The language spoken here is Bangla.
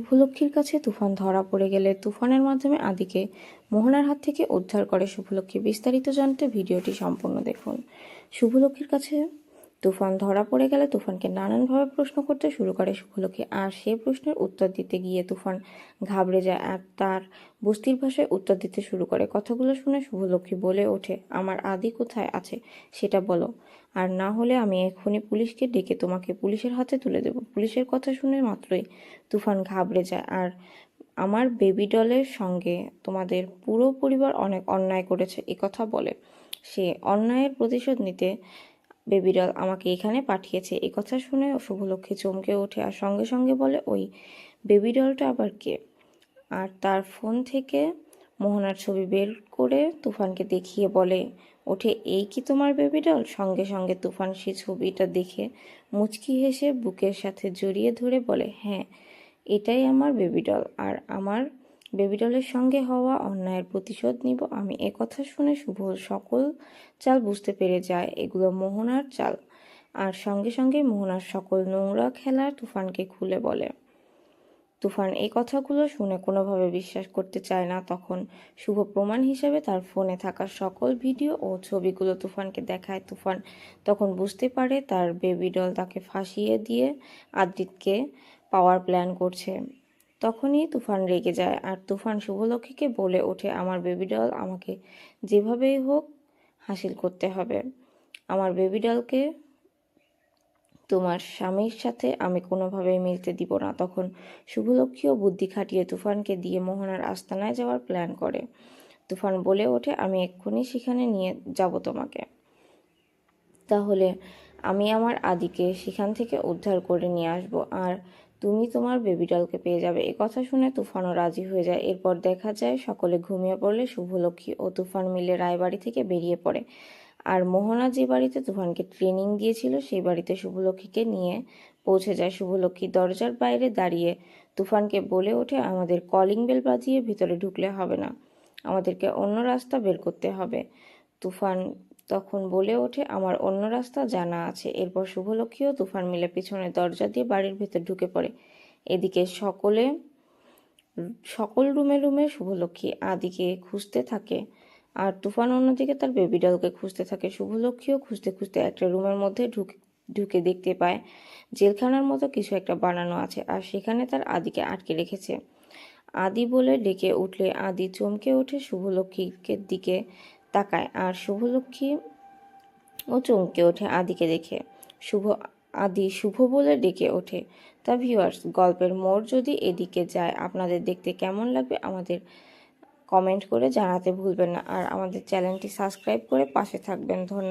শুভলক্ষ্মীর কাছে তুফান ধরা পড়ে গেলে তুফানের মাধ্যমে আদিকে মোহনার হাত থেকে উদ্ধার করে শুভলক্ষী বিস্তারিত জানতে ভিডিওটি সম্পূর্ণ দেখুন। শুভলক্ষীর কাছে তুফান ধরা পড়ে গেলে তুফানকে নানানভাবে প্রশ্ন করতে শুরু করে শুভলক্ষ্মী। আর সেই প্রশ্নের উত্তর দিতে গিয়ে তুফান ঘাবড়ে যায় আর তার বস্তির ভাষায় উত্তর দিতে শুরু করে। কথাগুলো শুনে শুভলক্ষ্মী বলে ওঠে, আমার আদি কোথায় আছে, সেটা বলো। আর না হলে আমি এক্ষুনি পুলিশকে ডেকে তোমাকে পুলিশের হাতে তুলে দেব। পুলিশের কথা শুনে মাত্রই তুফান ঘাবড়ে যায়। আর আমার বেবি ডলের সঙ্গে তোমাদের পুরো পরিবার অনেক অন্যায় করেছে কথা বলে। সে অন্যায়ের প্রতিশোধ নিতে বেবি ডল আমাকে এখানে পাঠিয়েছে। এই কথা শুনে শুভলক্ষ্মী চমকে ওঠে আর সঙ্গে সঙ্গে বলে, ওই বেবি ডলটা আবার কে? আর তার ফোন থেকে মোহনার ছবি বের করে তুফানকে দেখিয়ে বলে, ওঠে, এই কি তোমার বেবি ডল? সঙ্গে সঙ্গে তুফান সেই ছবিটা দেখে মুচকি হেসে বুকের সাথে জড়িয়ে ধরে বলে হ্যাঁ এটাই আমার বেবি ডল। আর আমার বেবি ডলের সঙ্গে হওয়া অন্যায়ের প্রতিশোধ নিব। আমি এ কথা শুনে শুভ সকল চাল বুঝতে পেরে যায়। এগুলো মোহনার চাল। আর সঙ্গে সঙ্গে মোহনার সকল নোংরা খেলার তুফানকে খুলে বলে। তুফান এই কথাগুলো শুনে কোনোভাবে বিশ্বাস করতে চায় না। তখন শুভ প্রমাণ হিসেবে তার ফোনে থাকা সকল ভিডিও ও ছবিগুলো তুফানকে দেখায়। তুফান তখন বুঝতে পারে তার বেবি ডল তাকে ফাঁসিয়ে দিয়ে আদ্রিতকে পাওয়ার প্ল্যান করছে। তখনই তুফান রেগে যায় আর তুফান শুভলক্ষ্মীকে বলে ওঠে, আমার বেবি ডল আমাকে যেভাবেই হোক হাসিল করতে হবে। আমার বেবি ডলকে তোমার স্বামীর সাথে আমি কোনোভাবেই মিলতে দিব না। তখন শুভলক্ষ্মীও বুদ্ধি খাটিয়ে তুফানকে দিয়ে মোহনার আস্তানায় যাওয়ার প্ল্যান করে। তুফান বলে ওঠে, আমি এক্ষুনি সেখানে নিয়ে যাব তোমাকে। তাহলে আমি আমার আদিকে সেখান থেকে উদ্ধার করে নিয়ে আসব। আর তুমি তোমার বেবি ডলকে পেয়ে যাবে। এ কথা শুনে তুফানও রাজি হয়ে যায়। এরপর দেখা যায় সকলে ঘুমিয়ে পড়লে শুভলক্ষ্মী ও তুফান মিলে রায়বাড়ি থেকে বেরিয়ে পড়ে। আর মোহনা যে বাড়িতে তুফানকে ট্রেনিং দিয়েছিল, সেই বাড়িতে শুভলক্ষ্মীকে নিয়ে পৌঁছে যায়। শুভলক্ষ্মী দরজার বাইরে দাঁড়িয়ে তুফানকে বলে ওঠে, আমাদের কলিং বেল বাজিয়ে ভিতরে ঢুকলে হবে না। আমাদেরকে অন্য রাস্তা বের করতে হবে। তুফান তখন বলে ওঠে, আমার অন্য রাস্তা জানা আছে। এরপর শুভলক্ষ্মী ও তুফান মিলে পিছনে দরজা দিয়ে বাড়ির ভেতর ঢুকে পড়ে। এদিকে সকলে, সকল রুমে রুমে শুভলক্ষ্মী আদিকে খুঁজতে থাকে আর তুফান অন্যদিকে তার বেবি ডলকে খুঁজতে থাকে। শুভলক্ষ্মীও খুঁজতে খুঁজতে একটা রুমের মধ্যে ঢুকে ঢুকে দেখতে পায় জেলখানার মতো কিছু একটা বানানো আছে আর সেখানে তার আদিকে আটকে রেখেছে। আদি বলে ডেকে উঠলে আদি চমকে উঠে শুভলক্ষ্মীর দিকে তাকায় আর শুভলক্ষ্মী ও চমকে ওঠে আদিকে দেখে। শুভ, আদি শুভ বলে ডেকে ওঠে। তা ভিউয়ার্স গল্পের মোড় যদি এদিকে যায়, আপনাদের দেখতে কেমন লাগবে আমাদের কমেন্ট করে জানাতে ভুলবেন না। আর আমাদের চ্যানেলটি সাবস্ক্রাইব করে পাশে থাকবেন। ধন্যবাদ।